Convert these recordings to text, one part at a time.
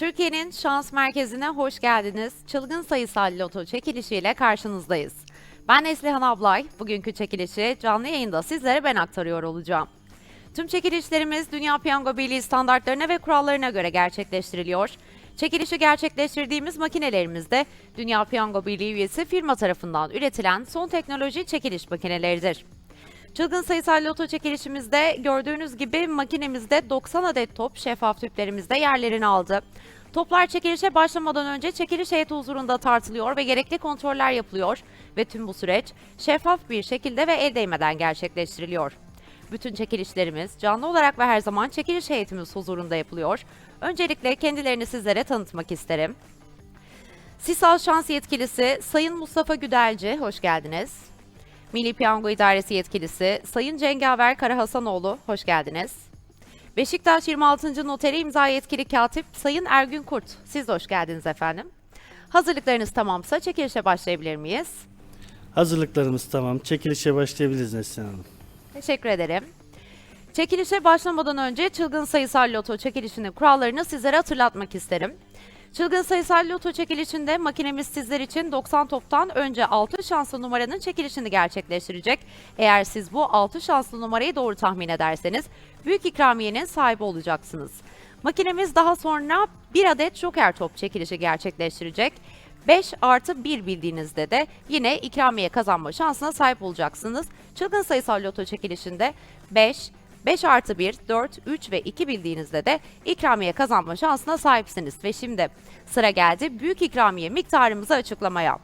Türkiye'nin şans merkezine hoş geldiniz. Çılgın sayısal loto çekilişiyle karşınızdayız. Ben Neslihan Ablay. Bugünkü çekilişi canlı yayında sizlere ben aktarıyor olacağım. Tüm çekilişlerimiz Dünya Piyango Birliği standartlarına ve kurallarına göre gerçekleştiriliyor. Çekilişi gerçekleştirdiğimiz makinelerimiz de Dünya Piyango Birliği üyesi firma tarafından üretilen son teknoloji çekiliş makineleridir. Çılgın sayısal loto çekilişimizde gördüğünüz gibi makinemizde 90 adet top şeffaf tüplerimizde yerlerini aldı. Toplar çekilişe başlamadan önce çekiliş heyeti huzurunda tartılıyor ve gerekli kontroller yapılıyor ve tüm bu süreç şeffaf bir şekilde ve el değmeden gerçekleştiriliyor. Bütün çekilişlerimiz canlı olarak ve her zaman çekiliş heyetimiz huzurunda yapılıyor. Öncelikle kendilerini sizlere tanıtmak isterim. Sisal Şans Yetkilisi Sayın Mustafa Güdelci, hoş geldiniz. Milli Piyango İdaresi Yetkilisi Sayın Cengaver Karahasanoğlu, hoş geldiniz. Beşiktaş 26. Noteri İmza Yetkili Katip Sayın Ergün Kurt, siz de hoş geldiniz efendim. Hazırlıklarınız tamamsa çekilişe başlayabilir miyiz? Hazırlıklarımız tamam. Çekilişe başlayabiliriz Neslihan Hanım. Teşekkür ederim. Çekilişe başlamadan önce çılgın sayısal loto çekilişinin kurallarını sizlere hatırlatmak isterim. Çılgın sayısal loto çekilişinde makinemiz sizler için 90 toptan önce 6 şanslı numaranın çekilişini gerçekleştirecek. Eğer siz bu 6 şanslı numarayı doğru tahmin ederseniz büyük ikramiyenin sahibi olacaksınız. Makinemiz daha sonra bir adet joker top çekilişi gerçekleştirecek. 5 artı 1 bildiğinizde de yine ikramiye kazanma şansına sahip olacaksınız. Çılgın sayısal loto çekilişinde 5, 5 artı 1, 4, 3 ve 2 bildiğinizde de ikramiye kazanma şansına sahipsiniz. Ve şimdi sıra geldi büyük ikramiye miktarımızı açıklamaya.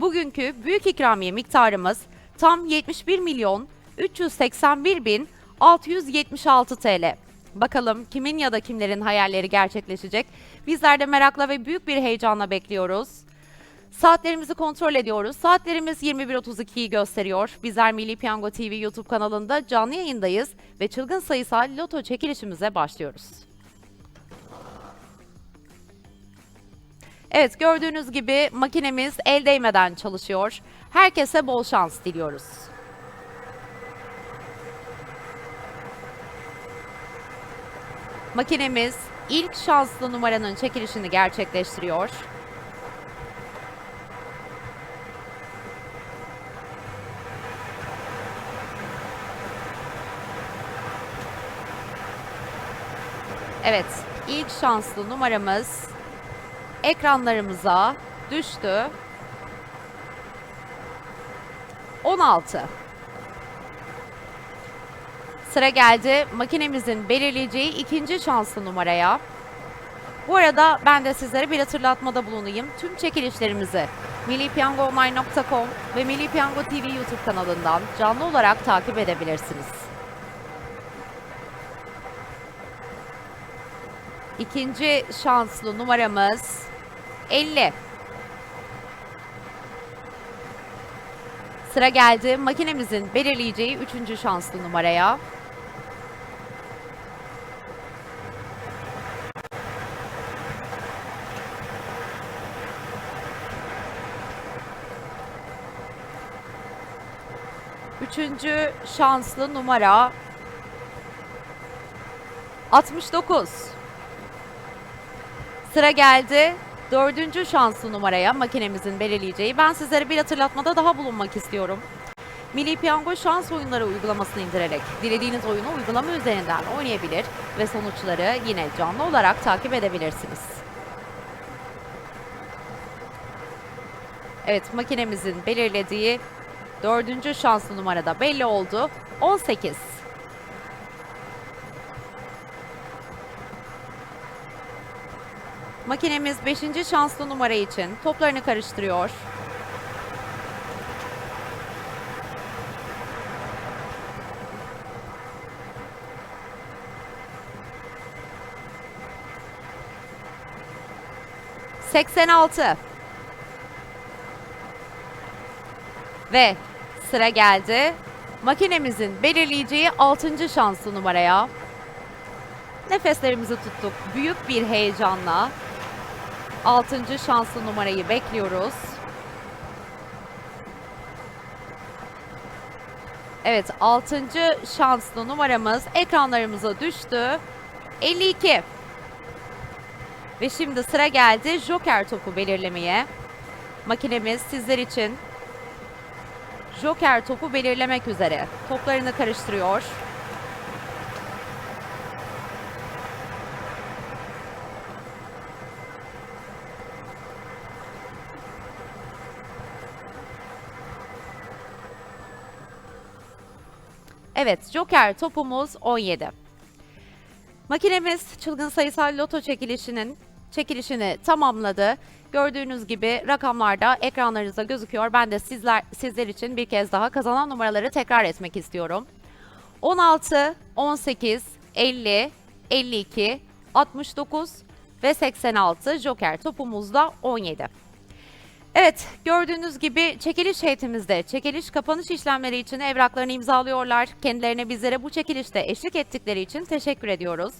Bugünkü büyük ikramiye miktarımız tam 71 milyon 381 bin 676 TL. Bakalım kimin ya da kimlerin hayalleri gerçekleşecek? Bizler de merakla ve büyük bir heyecanla bekliyoruz. Saatlerimizi kontrol ediyoruz. Saatlerimiz 21.32'yi gösteriyor. Bizler Milli Piyango TV YouTube kanalında canlı yayındayız ve çılgın sayısal loto çekilişimize başlıyoruz. Evet gördüğünüz gibi makinemiz el değmeden çalışıyor. Herkese bol şans diliyoruz. Makinemiz ilk şanslı numaranın çekilişini gerçekleştiriyor. Evet, ilk şanslı numaramız ekranlarımıza düştü. 16. Sıra geldi makinemizin belirleyeceği ikinci şanslı numaraya. Bu arada ben de sizlere bir hatırlatmada bulunayım. Tüm çekilişlerimizi millipiyangoonline.com ve Milli Piyango TV YouTube kanalından canlı olarak takip edebilirsiniz. İkinci şanslı numaramız 50. Sıra geldi makinemizin belirleyeceği üçüncü şanslı numaraya. Üçüncü şanslı numara 69. Sıra geldi dördüncü şanslı numaraya makinemizin belirleyeceği. Ben sizlere bir hatırlatmada daha bulunmak istiyorum. Milli Piyango şans oyunları uygulamasını indirerek dilediğiniz oyunu uygulama üzerinden oynayabilir ve sonuçları yine canlı olarak takip edebilirsiniz. Evet makinemizin belirlediği dördüncü şanslı numarada belli oldu. 18. Makinemiz 5. şanslı numara için toplarını karıştırıyor. Seksen altı. Ve sıra geldi. Makinemizin belirleyeceği 6. şanslı numaraya. Nefeslerimizi tuttuk. Büyük bir heyecanla 6. şanslı numarayı bekliyoruz. Evet 6. şanslı numaramız ekranlarımıza düştü. 52. Ve şimdi sıra geldi Joker topu belirlemeye. Makinemiz sizler için Joker topu belirlemek üzere. Toplarını karıştırıyor. Evet, Joker topumuz 17. Makinemiz çılgın sayısal loto çekilişinin çekilişini tamamladı. Gördüğünüz gibi rakamlarda ekranlarınızda gözüküyor. Ben de sizler sizler için bir kez daha kazanan numaraları tekrar etmek istiyorum. 16, 18, 50, 52, 69 ve 86 Joker topumuzda 17. Evet, gördüğünüz gibi çekiliş heyetimizde çekiliş kapanış işlemleri için evraklarını imzalıyorlar. Kendilerine bizlere bu çekilişte eşlik ettikleri için teşekkür ediyoruz.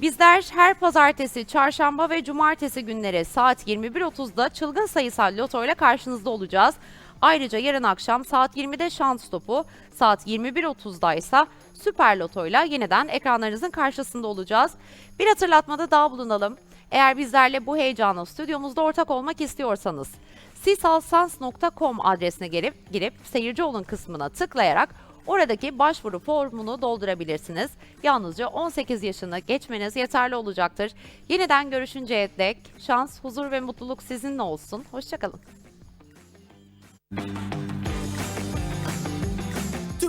Bizler her pazartesi, çarşamba ve cumartesi günleri saat 21.30'da çılgın sayısal loto ile karşınızda olacağız. Ayrıca yarın akşam saat 20'de şans topu, saat 21.30'da ise süper loto ile yeniden ekranlarınızın karşısında olacağız. Bir hatırlatmada daha bulunalım. Eğer bizlerle bu heyecana stüdyomuzda ortak olmak istiyorsanız sisalsans.com adresine gelip girip seyirci olun kısmına tıklayarak oradaki başvuru formunu doldurabilirsiniz. Yalnızca 18 yaşını geçmeniz yeterli olacaktır. Yeniden görüşünceye dek şans, huzur ve mutluluk sizinle olsun. Hoşçakalın.